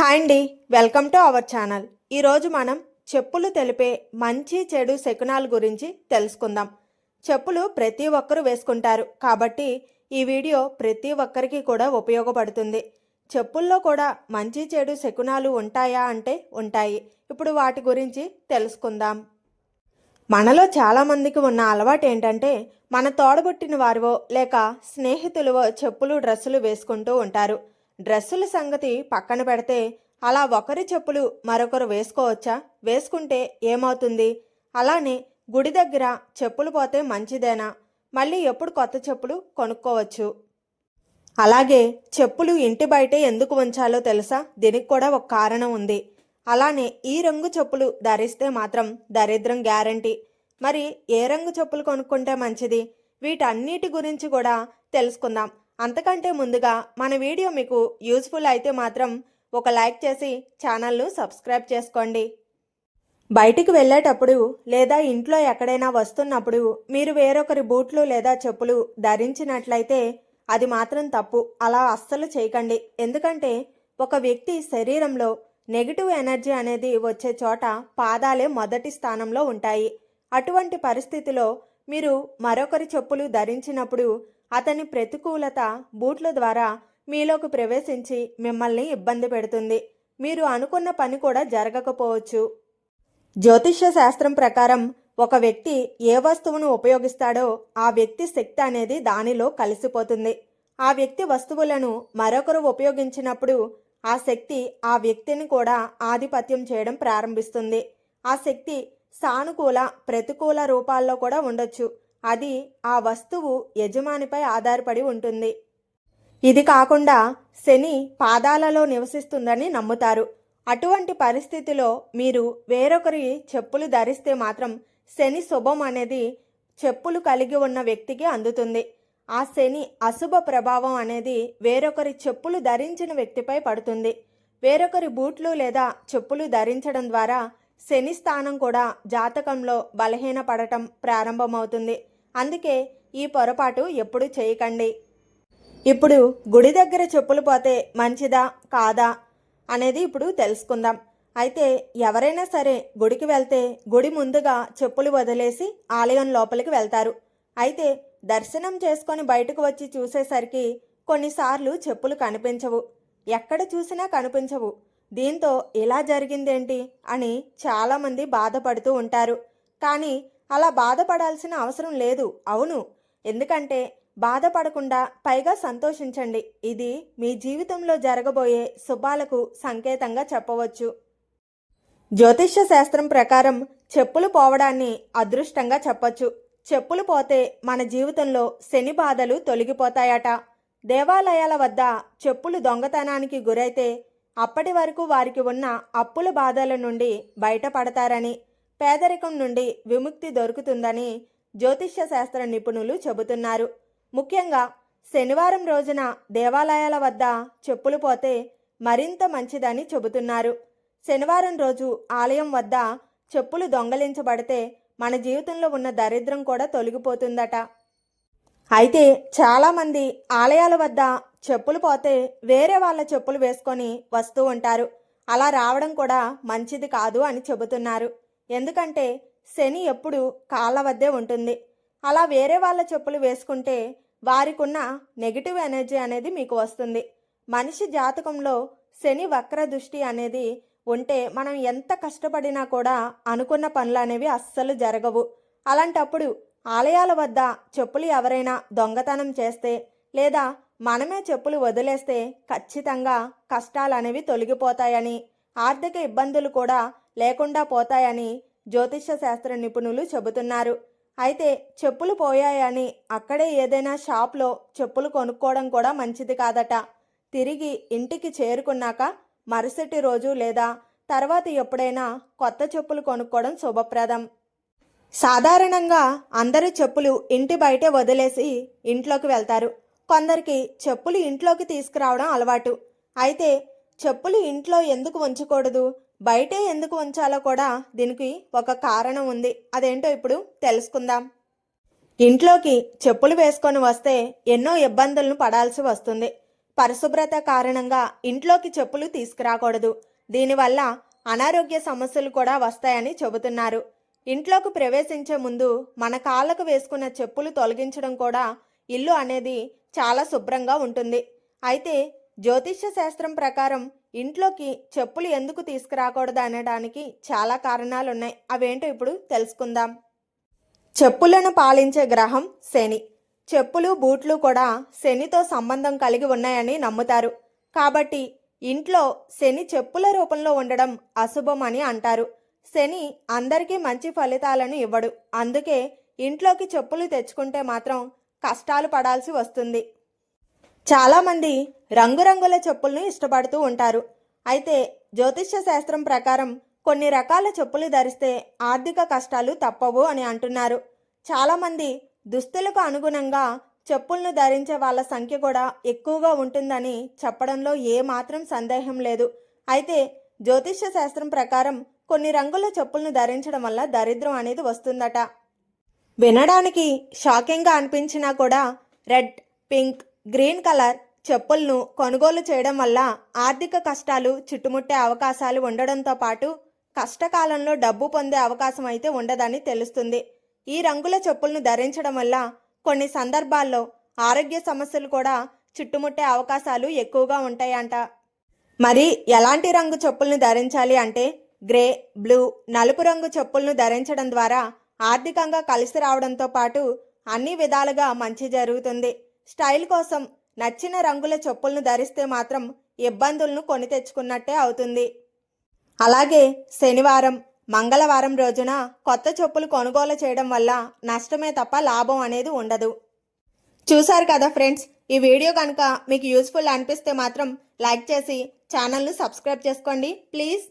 Hi అండి. Welcome to our channel. ఈరోజు మనం చెప్పులు తెలిపే మంచి చెడు శకునాల గురించి తెలుసుకుందాం. చెప్పులు ప్రతి ఒక్కరూ వేసుకుంటారు. కాబట్టి ఈ వీడియో ప్రతి ఒక్కరికి కూడా ఉపయోగపడుతుంది. చెప్పుల్లో కూడా మంచి చెడు శకునాలు ఉంటాయా అంటే ఉంటాయి. ఇప్పుడు వాటి గురించి తెలుసుకుందాం. మనలో చాలామందికి ఉన్న అలవాటు ఏంటంటే మన తోడబుట్టిన వారివో లేక స్నేహితులవో చెప్పులు డ్రెస్సులు వేసుకుంటూ ఉంటారు. డ్రెస్సుల సంగతి పక్కన పెడితే అలా ఒకరి చెప్పులు మరొకరు వేసుకోవచ్చా? వేసుకుంటే ఏమవుతుంది? అలానే గుడి దగ్గర చెప్పులు పోతే మంచిదేనా? మళ్ళీ ఎప్పుడు కొత్త చెప్పులు కొనుక్కోవచ్చు? అలాగే చెప్పులు ఇంటి బయటే ఎందుకు ఉంచాలో తెలుసా? దీనికి కూడా ఒక కారణం ఉంది. అలానే ఈ రంగు చెప్పులు ధరిస్తే మాత్రం దరిద్రం గ్యారంటీ. మరి ఏ రంగు చెప్పులు కొనుక్కుంటే మంచిది? వీటన్నిటి గురించి కూడా తెలుసుకుందాం. అంతకంటే ముందుగా మన వీడియో మీకు యూస్ఫుల్ అయితే మాత్రం ఒక లైక్ చేసి ఛానల్ను సబ్స్క్రైబ్ చేసుకోండి. బయటికి వెళ్ళేటప్పుడు లేదా ఇంట్లో ఎక్కడైనా వస్తున్నప్పుడు మీరు వేరొకరి బూట్లు లేదా చెప్పులు ధరించినట్లయితే అది మాత్రం తప్పు. అలా అస్సలు చేయకండి. ఎందుకంటే ఒక వ్యక్తి శరీరంలో నెగిటివ్ ఎనర్జీ అనేది వచ్చే చోట పాదాలే మొదటి స్థానంలో ఉంటాయి. అటువంటి పరిస్థితిలో మీరు మరొకరి చెప్పులు ధరించినప్పుడు అతని ప్రతికూలత బూట్ల ద్వారా మీలోకి ప్రవేశించి మిమ్మల్ని ఇబ్బంది పెడుతుంది. మీరు అనుకున్న పని కూడా జరగకపోవచ్చు. జ్యోతిష్య శాస్త్రం ప్రకారం ఒక వ్యక్తి ఏ వస్తువును ఉపయోగిస్తాడో ఆ వ్యక్తి శక్తి అనేది దానిలో కలిసిపోతుంది. ఆ వ్యక్తి వస్తువులను మరొకరు ఉపయోగించినప్పుడు ఆ శక్తి ఆ వ్యక్తిని కూడా ఆధిపత్యం చేయడం ప్రారంభిస్తుంది. ఆ శక్తి సానుకూల ప్రతికూల రూపాల్లో కూడా ఉండొచ్చు. అది ఆ వస్తువు యజమానిపై ఆధారపడి ఉంటుంది. ఇది కాకుండా శని పాదాలలో నివసిస్తుందని నమ్ముతారు. అటువంటి పరిస్థితిలో మీరు వేరొకరి చెప్పులు ధరిస్తే మాత్రం శని శుభం అనేది చెప్పులు కలిగి ఉన్న వ్యక్తికి అందుతుంది. ఆ శని అశుభ ప్రభావం అనేది వేరొకరి చెప్పులు ధరించిన వ్యక్తిపై పడుతుంది. వేరొకరి బూట్లు లేదా చెప్పులు ధరించడం ద్వారా శని స్థానం కూడా జాతకంలో బలహీనపడటం ప్రారంభమవుతుంది. అందుకే ఈ పొరపాటు ఎప్పుడు చేయకండి. ఇప్పుడు గుడి దగ్గర చెప్పులు పోతే మంచిదా కాదా అనేది ఇప్పుడు తెలుసుకుందాం. అయితే ఎవరైనా సరే గుడికి వెళ్తే గుడి ముందుగా చెప్పులు వదిలేసి ఆలయం లోపలికి వెళ్తారు. అయితే దర్శనం చేసుకొని బయటకు వచ్చి చూసేసరికి కొన్నిసార్లు చెప్పులు కనిపించవు. ఎక్కడ చూసినా కనిపించవు. దీంతో ఇలా జరిగిందేంటి అని చాలామంది బాధపడుతూ ఉంటారు. కానీ అలా బాధపడాల్సిన అవసరం లేదు. అవును. ఎందుకంటే బాధపడకుండా పైగా సంతోషించండి. ఇది మీ జీవితంలో జరగబోయే శుభాలకు సంకేతంగా చెప్పవచ్చు. జ్యోతిష్య శాస్త్రం ప్రకారం చెప్పులు పోవడాన్ని అదృష్టంగా చెప్పచ్చు. చెప్పులు పోతే మన జీవితంలో శని బాధలు తొలగిపోతాయట. దేవాలయాల వద్ద చెప్పులు దొంగతనానికి గురైతే అప్పటి వరకు వారికి ఉన్న అప్పుల బాధల నుండి బయటపడతారని పేదరికం నుండి విముక్తి దొరుకుతుందని జ్యోతిష్య శాస్త్ర నిపుణులు చెబుతున్నారు. ముఖ్యంగా శనివారం రోజున దేవాలయాల వద్ద చెప్పులు పోతే మరింత మంచిదని చెబుతున్నారు. శనివారం రోజు ఆలయం వద్ద చెప్పులు దొంగలించబడితే మన జీవితంలో ఉన్న దరిద్రం కూడా తొలగిపోతుందట. అయితే చాలామంది ఆలయాల వద్ద చెప్పులు పోతే వేరే వాళ్ళ చెప్పులు వేసుకొని వస్తూ ఉంటారు. అలా రావడం కూడా మంచిది కాదు అని చెబుతున్నారు. ఎందుకంటే శని ఎప్పుడు కాళ్ళ వద్దే ఉంటుంది. అలా వేరే వాళ్ళ చెప్పులు వేసుకుంటే వారికున్న నెగిటివ్ ఎనర్జీ అనేది మీకు వస్తుంది. మనిషి జాతకంలో శని వక్ర దృష్టి అనేది ఉంటే మనం ఎంత కష్టపడినా కూడా అనుకున్న పనులు అనేవి అస్సలు జరగవు. అలాంటప్పుడు ఆలయాల వద్ద చెప్పులు ఎవరైనా దొంగతనం చేస్తే లేదా మనమే చెప్పులు వదిలేస్తే ఖచ్చితంగా కష్టాలు అనేవి తొలగిపోతాయని ఆర్థిక ఇబ్బందులు కూడా లేకుండా పోతాయని జ్యోతిష శాస్త్ర నిపుణులు చెబుతున్నారు. అయితే చెప్పులు పోయాయని అక్కడే ఏదైనా షాప్లో చెప్పులు కొనుక్కోవడం కూడా మంచిది కాదట. తిరిగి ఇంటికి చేరుకున్నాక మరుసటి రోజు లేదా తర్వాత ఎప్పుడైనా కొత్త చెప్పులు కొనుక్కోవడం శుభప్రదం. సాధారణంగా అందరూ చెప్పులు ఇంటి బయటే వదిలేసి ఇంట్లోకి వెళ్తారు. కొందరికి చెప్పులు ఇంట్లోకి తీసుకురావడం అలవాటు. అయితే చెప్పులు ఇంట్లో ఎందుకు ఉంచకూడదు? బయటే ఎందుకు ఉంచాలో కూడా దీనికి ఒక కారణం ఉంది. అదేంటో ఇప్పుడు తెలుసుకుందాం. ఇంట్లోకి చెప్పులు వేసుకొని వస్తే ఎన్నో ఇబ్బందులను పడాల్సి వస్తుంది. పరిశుభ్రత కారణంగా ఇంట్లోకి చెప్పులు తీసుకురాకూడదు. దీనివల్ల అనారోగ్య సమస్యలు కూడా వస్తాయని చెబుతున్నారు. ఇంట్లోకి ప్రవేశించే ముందు మన కాళ్ళకు వేసుకున్న చెప్పులు తొలగించడం కూడా ఇల్లు అనేది చాలా శుభ్రంగా ఉంటుంది. అయితే జ్యోతిష్య శాస్త్రం ప్రకారం ఇంట్లోకి చెప్పులు ఎందుకు తీసుకురాకూడదు అనడానికి చాలా కారణాలు ఉన్నాయి అవేంటో ఇప్పుడు తెలుసుకుందాం. చెప్పులను పాలించే గ్రహం శని. చెప్పులు బూట్లు కూడా శనితో సంబంధం కలిగి ఉన్నాయని నమ్ముతారు. కాబట్టి ఇంట్లో శని చెప్పుల రూపంలో ఉండడం అశుభం అని అంటారు. శని అందరికీ మంచి ఫలితాలను ఇవ్వడు. అందుకే ఇంట్లోకి చెప్పులు తెచ్చుకుంటే మాత్రం కష్టాలు పడాల్సి వస్తుంది. చాలామంది రంగురంగుల చెప్పులను ఇష్టపడుతూ ఉంటారు. అయితే జ్యోతిష్య శాస్త్రం ప్రకారం కొన్ని రకాల చెప్పులు ధరిస్తే ఆర్థిక కష్టాలు తప్పవు అని అంటున్నారు. చాలామంది దుస్తులకు అనుగుణంగా చెప్పులను ధరించే వాళ్ళ సంఖ్య కూడా ఎక్కువగా ఉంటుందని చెప్పడంలో ఏమాత్రం సందేహం లేదు. అయితే జ్యోతిష్య శాస్త్రం ప్రకారం కొన్ని రంగుల చెప్పులను ధరించడం వల్ల దరిద్రం అనేది వస్తుందట. వినడానికి షాకింగ్గా అనిపించినా కూడా రెడ్ పింక్ గ్రీన్ కలర్ చెప్పులను కొనుగోలు చేయడం వల్ల ఆర్థిక కష్టాలు చుట్టుముట్టే అవకాశాలు ఉండడంతో పాటు కష్టకాలంలో డబ్బు పొందే అవకాశం అయితే ఉండదని తెలుస్తుంది. ఈ రంగుల చెప్పులను ధరించడం వల్ల కొన్ని సందర్భాల్లో ఆరోగ్య సమస్యలు కూడా చుట్టుముట్టే అవకాశాలు ఎక్కువగా ఉంటాయంట. మరి ఎలాంటి రంగు చెప్పులను ధరించాలి అంటే గ్రే బ్లూ నలుపు రంగు చెప్పులను ధరించడం ద్వారా ఆర్థికంగా కలిసి రావడంతో పాటు అన్ని విధాలుగా మంచి జరుగుతుంది. స్టైల్ కోసం నచ్చిన రంగుల చెప్పులను ధరిస్తే మాత్రం ఇబ్బందులను కొని తెచ్చుకున్నట్టే అవుతుంది. అలాగే శనివారం మంగళవారం రోజున కొత్త చెప్పులు కొనుగోలు చేయడం వల్ల నష్టమే తప్ప లాభం అనేది ఉండదు. చూశారు కదా ఫ్రెండ్స్ ఈ వీడియో కనుక మీకు యూస్ఫుల్ అనిపిస్తే మాత్రం లైక్ చేసి ఛానల్ను సబ్స్క్రైబ్ చేసుకోండి. ప్లీజ్.